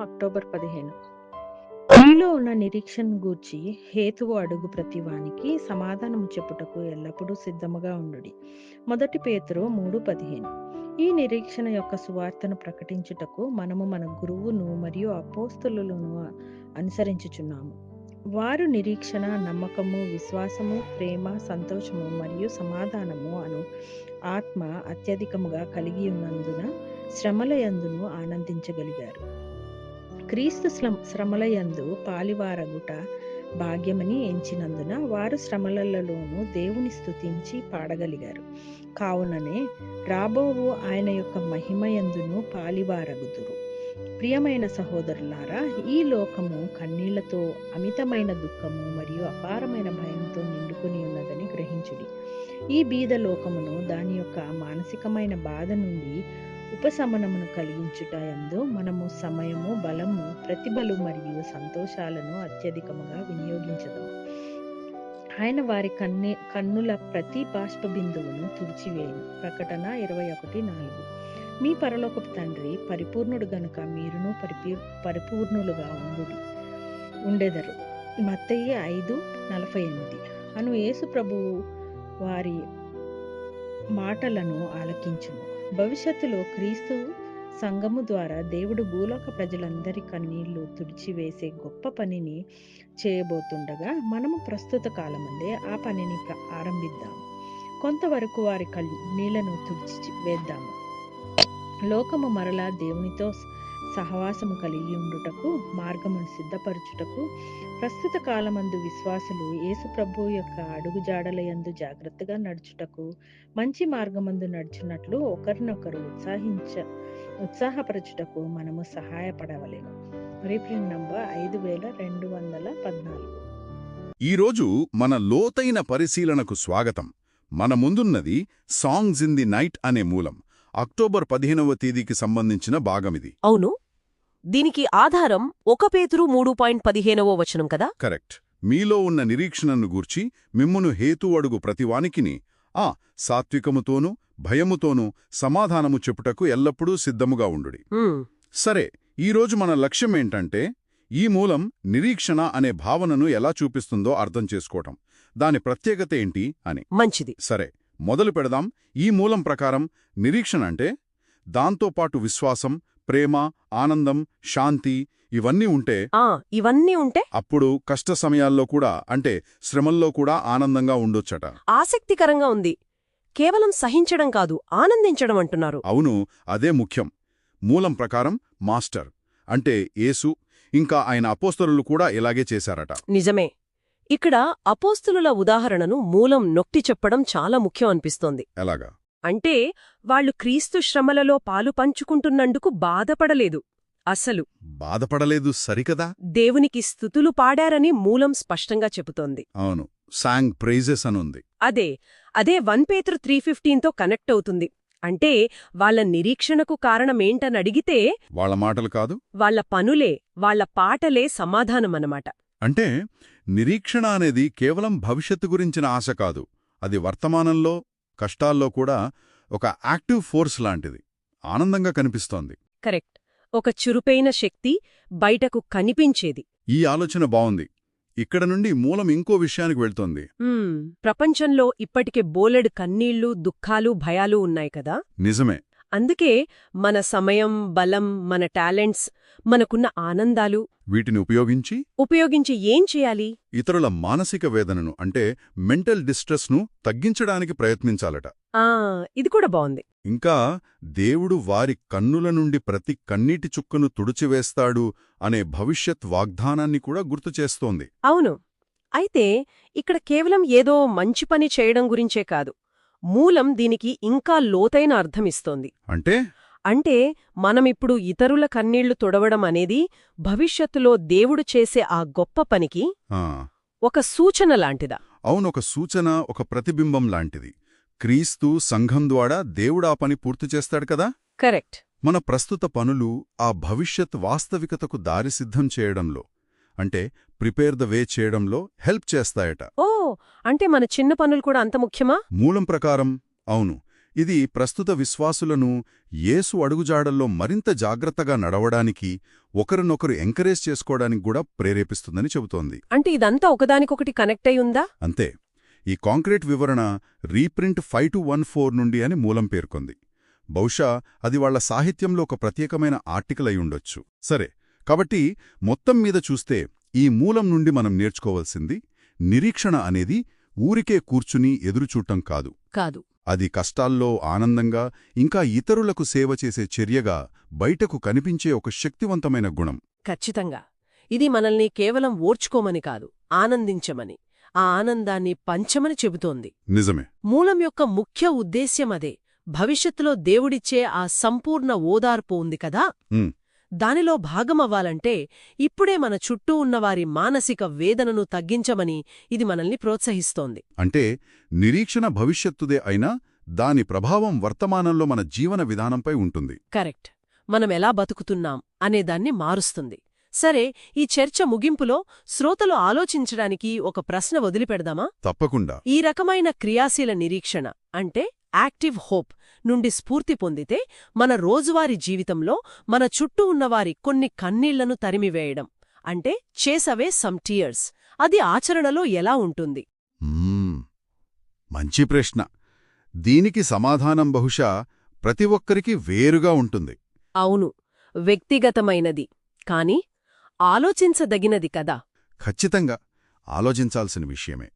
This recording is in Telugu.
అక్టోబర్ పదిహేను. మీలో ఉన్న నిరీక్షణ గూర్చి హేతువు అడుగు ప్రతివానికి సమాధానము చెప్పుటకు ఎల్లప్పుడూ సిద్ధముగా ఉండుడి. మొదటి పేతురు మూడు పదిహేను. ఈ నిరీక్షణ యొక్క సువార్తను ప్రకటించుటకు మనము మన గురువును మరియు అపోస్తులను అనుసరించుచున్నాము. వారు నిరీక్షణ నమ్మకము విశ్వాసము ప్రేమ సంతోషము మరియు సమాధానము అను ఆత్మ అత్యధికముగా కలిగి ఉన్నందున శ్రమలయందును ఆనందించగలిగారు. క్రీస్తు శ్రమలయందు పాలివారగుట భాగ్యమని ఎంచినందున వారు శ్రమలలోనూ దేవుని స్తుతించి పాడగలిగారు. కావుననే రాబోవు ఆయన యొక్క మహిమయందును పాలివారగుదురు. ప్రియమైన సహోదరులారా ఈ లోకము కన్నీళ్ళతో అమితమైన దుఃఖము మరియు అపారమైన భయంతో నిండుకుని ఉన్నదని గ్రహించుడి. ఈ బీద లోకమును దాని యొక్క మానసికమైన బాధ నుండి ఉపశమనమును కలిగించుటయందు మనము సమయము బలము ప్రతిభలు మరియు సంతోషాలను అత్యధికముగా వినియోగించదాము ఆయన వారి కన్ను కన్నుల ప్రతి బాష్ప బిందువును తుడిచివేయను. ప్రకటన ఇరవై ఒకటి నాలుగు. మీ పరలోకపు తండ్రి పరిపూర్ణుడు గనుక మీరును పరిపూ పరిపూర్ణులుగా ఉండు ఉండెదరు. మత్తయ్య ఐదు నలభై ఎనిమిది. అను యేసు ప్రభువు వారి మాటలను ఆలకించుము. భవిష్యత్తులో క్రీస్తు సంఘము ద్వారా దేవుడు భూలోక ప్రజలందరి కన్నీళ్ళు తుడిచివేసే గొప్ప పనిని చేయబోతుండగా మనము ప్రస్తుత కాలమందే ఆ పనిని ఆరంభిద్దాం. కొంతవరకు వారి కన్నీళ్ళను తుడిచి వేద్దాము. లోకము మరలా దేవునితో సహవాసము కలిగి ఉండుటకు మార్గమును సిద్ధపరచుటకు ప్రస్తుత కాలమందు విశ్వాసులు యేసు ప్రభు యొక్క అడుగుజాడల యందు జాగ్రత్తగా నడుచుటకు మంచి మార్గమందు నడుచున్నట్లు ఒకరినొకరు ఉత్సాహించ ఉత్సాహపరచుటకు మనము సహాయపడవలేము రీప్రింట్ నంబర్ ఐదు వేల రెండు వందల పద్నాలుగు. ఈరోజు మన లోతైన పరిశీలనకు స్వాగతం. మన ముందున్నది సాంగ్స్ ఇన్ ది నైట్ అనే మూలం. అక్టోబర్ పదిహేనవ తేదీకి సంబంధించిన భాగమిది. అవును దీనికి ఆధారం ఒక పేతురు మూడు పాయింట్ పదిహేనవో వచనం కదా? కరెక్ట్. మీలో ఉన్న నిరీక్షణను గూర్చి మిమ్మును హేతు అడుగు ప్రతివానికిని ఆ సాత్వికముతోనూ భయముతోనూ సమాధానము చెప్పుటకు ఎల్లప్పుడూ సిద్ధముగా ఉండుడి. ఉమ్, సరే ఈరోజు మన లక్ష్యమేంటంటే ఈ మూలం నిరీక్షణ అనే భావనను ఎలా చూపిస్తుందో అర్థం చేసుకోవటం. దాని ప్రత్యేకత ఏంటి అని. మంచిది. సరే మొదలు పెడదాం. ఈ మూలం ప్రకారం నిరీక్షణ అంటే దాంతోపాటు విశ్వాసం ప్రేమ ఆనందం శాంతి ఇవన్నీ ఉంటే ఆ ఇవన్నీ ఉంటే అప్పుడు కష్ట సమయాల్లో కూడా అంటే శ్రమల్లో కూడా ఆనందంగా ఉండొచ్చట. ఆసక్తికరంగా ఉంది. కేవలం సహించడం కాదు ఆనందించడం అంటున్నారు. అవును అదే ముఖ్యం. మూలం ప్రకారం మాస్టర్ అంటే యేసు ఇంకా ఆయన అపోస్తరులు కూడా ఇలాగే చేశారట. నిజమే. ఇక్కడ అపోస్తులుల ఉదాహరణను మూలం నొక్కి చెప్పడం చాలా ముఖ్యం అనిపిస్తోంది. ఎలాగా? అంటే వాళ్ళు క్రీస్తు శ్రమలలో పాలు పంచుకుంటున్నందుకు బాధపడలేదు. అసలు బాధపడలేదు సరికదా? దేవునికి స్థుతులు పాడారని మూలం స్పష్టంగా చెబుతోంది. అవును సాంగ్ ప్రైజెస్ అనుంది. అదే అదే వన్ పేతురు త్రీ ఫిఫ్టీన్తో కనెక్ట్ అవుతుంది. అంటే వాళ్ళ నిరీక్షణకు కారణమేంటనడిగితే వాళ్ళ మాటలు కాదు? వాళ్ళ పనులే వాళ్ళ పాటలే సమాధానమన్నమాట. అంటే నిరీక్షణ అనేది కేవలం భవిష్యత్తు గురించిన ఆశ కాదు. అది వర్తమానంలో కష్టాల్లో కూడా ఒక యాక్టివ్ ఫోర్స్ లాంటిది. ఆనందంగా కనిపిస్తోంది. కరెక్ట్. ఒక చురుపైన శక్తి బయటకు కనిపించేది. ఈ ఆలోచన బావుంది. ఇక్కడ నుండి మూలం ఇంకో విషయానికి వెళ్తోంది. ప్రపంచంలో ఇప్పటికే బోలెడు కన్నీళ్ళు దుఃఖాలు భయాలు ఉన్నాయి కదా? నిజమే. అందుకే మన సమయం బలం మన టాలెంట్స్ మనకున్న ఆనందాలు వీటిని ఉపయోగించి ఉపయోగించి ఏం చేయాలి? ఇతరుల మానసిక వేదనను అంటే మెంటల్ డిస్ట్రెస్ను తగ్గించడానికి ప్రయత్నించాలట. ఆ ఇది కూడా బావుంది ఇంకా దేవుడు వారి కన్నుల నుండి ప్రతి కన్నీటి చుక్కను తుడిచివేస్తాడు అనే భవిష్యత్ వాగ్దానాన్ని కూడా గుర్తు చేస్తోంది. అవును. అయితే ఇక్కడ కేవలం ఏదో మంచి పని చేయడం గురించే కాదు. మూలం దీనికి ఇంకా లోతైన అర్థమిస్తోంది. అంటే? అంటే మనమిప్పుడు ఇతరుల కన్నీళ్ళు తొడవడం అనేది భవిష్యత్తులో దేవుడు చేసే ఆ గొప్ప పనికి ఆ, ఒక సూచన లాంటిదా? అవునొక సూచన ఒక ప్రతిబింబం లాంటిది. క్రీస్తు సంఘం ద్వారా దేవుడా పని పూర్తి చేస్తాడు కదా? కరెక్ట్. మన ప్రస్తుత పనులు ఆ భవిష్యత్ వాస్తవికతకు దారి సిద్ధం చేయడంలో అంటే ప్రిపేర్ ద వే చేయడంలో హెల్ప్ చేస్తాయట. ఓ అంటే మన చిన్న పనులు కూడా అంత ముఖ్యమా? మూలం ప్రకారం అవును. ఇది ప్రస్తుత విశ్వాసులను యేసు అడుగుజాడల్లో మరింత జాగ్రత్తగా నడవడానికి ఒకరినొకరు ఎంకరేజ్ చేసుకోవడానికి కూడా ప్రేరేపిస్తుందని చెబుతోంది. అంటే ఇదంతా ఒకదానికొకటి కనెక్ట్ అయి ఉందా? అంతే. ఈ కాంక్రీట్ వివరణ reprint five two one four నుండి అని మూలం పేర్కొంది. బహుశా అది వాళ్ళ సాహిత్యంలో ఒక ప్రత్యేకమైన ఆర్టికల్ అయి ఉండొచ్చు. సరే కాబట్టి మొత్తం మీద చూస్తే ఈ మూలం నుండి మనం నేర్చుకోవలసింది నిరీక్షణ అనేది ఊరికే కూర్చుని ఎదురుచూడటం కాదు. కాదు. అది కష్టాల్లో ఆనందంగా ఇంకా ఇతరులకు సేవ చేసే చర్యగా బయటకు కనిపించే ఒక శక్తివంతమైన గుణం. ఖచ్చితంగా. ఇది మనల్ని కేవలం ఓర్చుకోమని కాదు ఆనందించమని. ఆ ఆనందాన్ని పంచమని చెబుతోంది. నిజమే. మూలం యొక్క ముఖ్య ఉద్దేశ్యం అదే. భవిష్యత్తులో దేవుడిచ్చే ఆ సంపూర్ణ ఓదార్పు ఉంది కదా. దానిలో భాగమవ్వాలంటే ఇప్పుడే మన చుట్టూ ఉన్నవారి మానసిక వేదనను తగ్గించమని ఇది మనల్ని ప్రోత్సహిస్తోంది. అంటే నిరీక్షణ భవిష్యత్తుదే అయినా దాని ప్రభావం వర్తమానంలో మన జీవన విధానంపై ఉంటుంది. కరెక్ట్. మనం ఎలా బతుకుతున్నాం అనేదాన్ని మారుస్తుంది. సరే ఈ చర్చ ముగింపులో శ్రోతలు ఆలోచించడానికి ఒక ప్రశ్న వదిలిపెడదామా? తప్పకుండా. ఈ రకమైన క్రియాశీల నిరీక్షణ అంటే యాక్టివ్ హోప్ నుండి స్ఫూర్తి పొందితే మన రోజువారీ జీవితంలో మన చుట్టూ ఉన్నవారి కొన్ని కన్నీళ్ళను తరిమివేయడం అంటే చేసవే సమ్ టీయర్స్. అది ఆచరణలో ఎలా ఉంటుంది. మంచి ప్రశ్న. దీనికి సమాధానం బహుశా ప్రతి ఒక్కరికి వేరుగా ఉంటుంది. అవును వ్యక్తిగతమైనది. కాని ఆలోచించదగినది కదా. ఖచ్చితంగా ఆలోచించాల్సిన విషయమే.